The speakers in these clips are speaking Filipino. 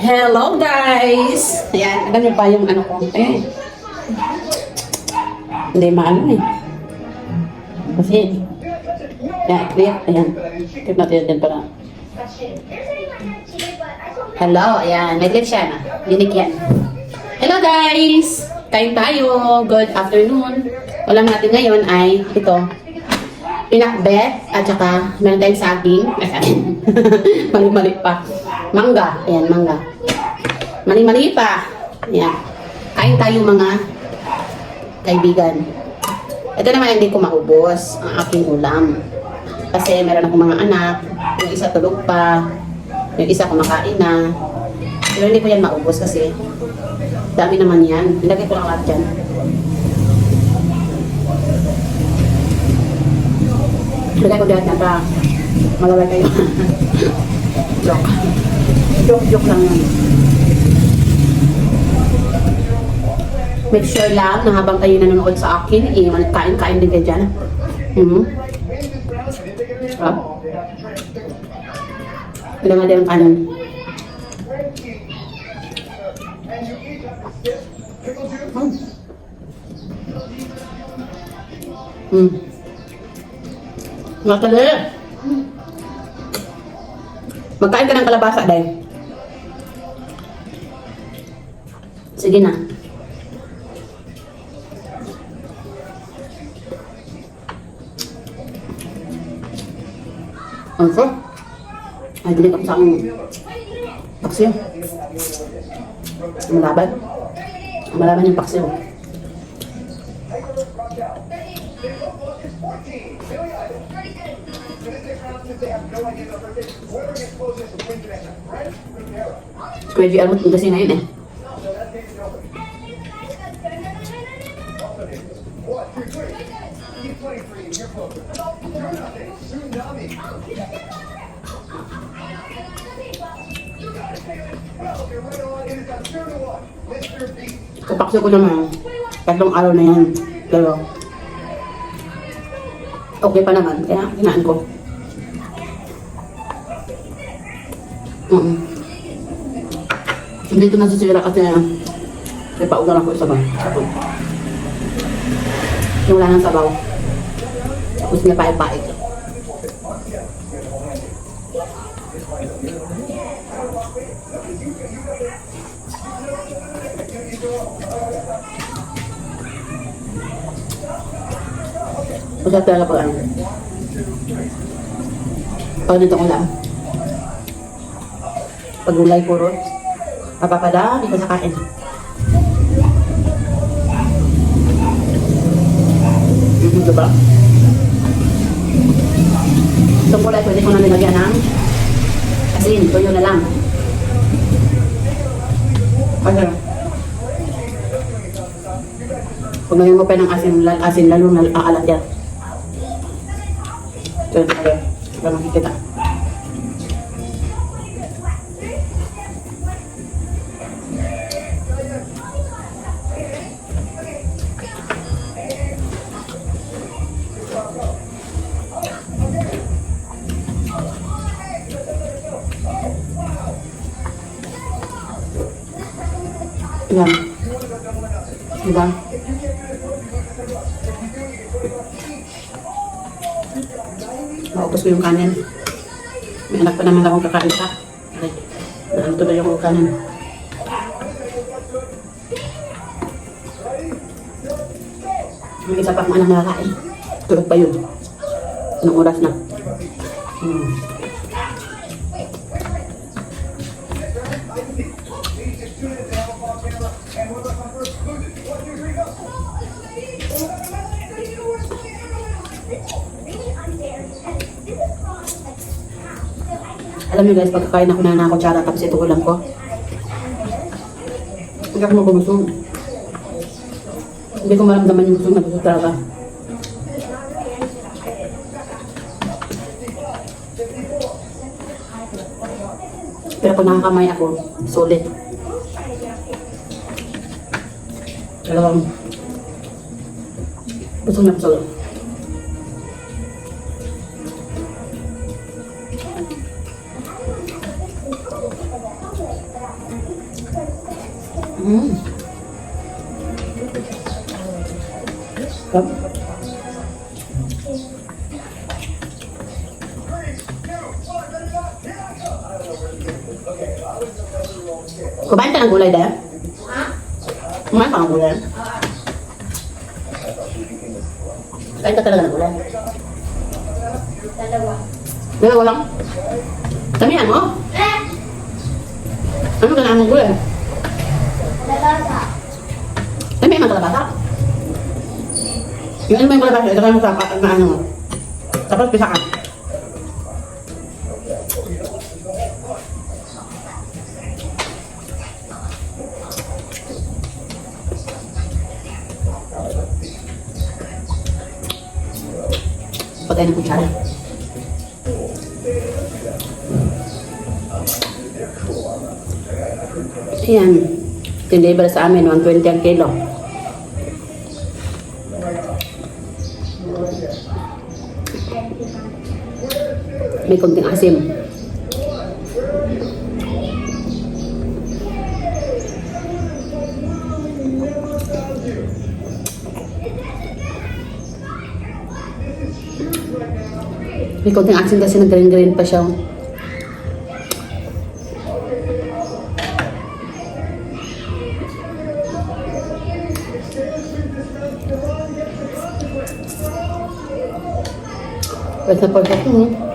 Hello guys! Ayan, alam niyo pa yung ano ko. Eh. Hindi maano eh. Kasi, yan, clear. Ayan. Keep natin din para. Hello, ayan. May clip siya na. Unique yan. Hello guys! Kain tayo. Good afternoon. Ulam natin ngayon ay ito. Pinakbet at saka meron tayong saging. Mali-mali pa. Mangga. Ayan, mangga. Mali-mali pa. Ayan. Kain tayo mga kaibigan. Ito naman hindi ko maubos ang aking ulam. Kasi meron akong mga anak. Yung isa tulog pa. Yung isa kumakain na. Pero hindi ko yan maubos kasi dami naman yan. Ilagay ko lang lahat dyan. Ilagay ko dyan para malalagay kayo. joke. Joke, joke lang yun. Make sure lang na habang kayo nanonood sa akin, eh, kain-kain din kayo dyan. Mm-hmm. Ah. Wala nga din ang kanin. Hmm. Hmm. Matali. Magkain ka ng kalabasa, Day. Sige na. Ang sarap. Ay, dinig ako sa aking paksiw. Malaban. Malaban yung paksiw. Kuya G. Almut, kasi na yun eh. Kapakso ko naman, tatlong araw na yan. Pero, okay pa naman. Kaya, kinaan ko. Mm Hindi ito nasisira kasi may paugal ako isa ba? Sapo. Yung wala ng sabaw. Tapos may pae-pae. Masarap talaga pag ano. Pag nito ko lang. Pag gulay puro. Papapadami ko sa kain. Diba? Itong kulay, pwede ko na nilagyan ng asin. Tuyo na lang. Ano? Kung ngayon mo pa ng asin, lal- asin lalo na aalat yan. Ito yung talaga. Ito nakikita. Yan. Diba? Maubos ko yung kanin. May anak pa naman akong kakain pa. Ay, Naano tuloy yung kanin. May isa pa akong anak na kakain. Tulog pa yun. Anong oras na? Hmm. Alam niyo guys, pagkakain ako na na kutsara tapos ito ulam ko. Hindi ako magkumusong. Hindi ko maramdaman yung gusto na gusto talaga. Pero kung nakakamay ako, solid. Dalawang busog na busog. Mm. Sarap. Kumain ka ng gulay dahil? Kumain ka ng gulay? Kain ka talaga ng gulay? Dalawa. Dalawa lang? Damihan mo? Ano ka na ng gulay? Mo kalabasa? Yung ito kayo sa na ano. Tapos pisa ka. Ng kutsara. Ayan. Amin, 120 ang kilo. May konting asim. May konting asim kasi nag-green-green pa siya. Pwede na perfect yun eh.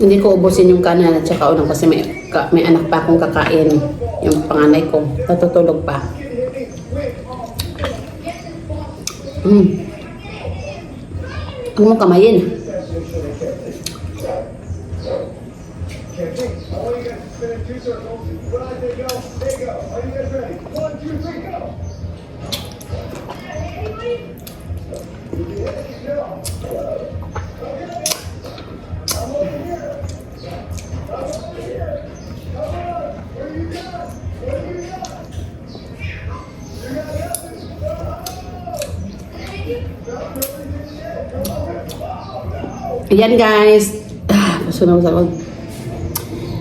Hindi ko ubusin yung kanan at saka ulang kasi may, ka, may anak pa akong kakain. Yung panganay ko. Natutulog pa. Mm. Huwag mong kamayin. Ayan guys. Ah, Sunog sa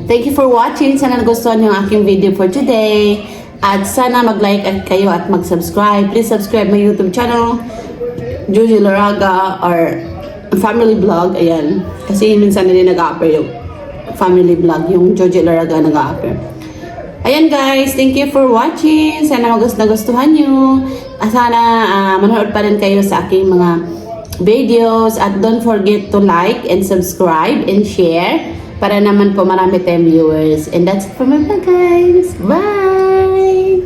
Thank you for watching. Sana nagustuhan niyo ang aking video for today. At sana mag-like kayo at mag-subscribe. Please subscribe my YouTube channel. Juji Laraga or family vlog. Ayan. Kasi minsan na din nag-upper yung family vlog. Yung Joji Laraga nag-upper. Ayan guys, thank you for watching. Sana magus nagustuhan nyo. Sana ah, manonood pa rin kayo sa aking mga videos. At don't forget to like and subscribe and share para naman po marami tayong viewers. And that's it for my vlog guys. Bye!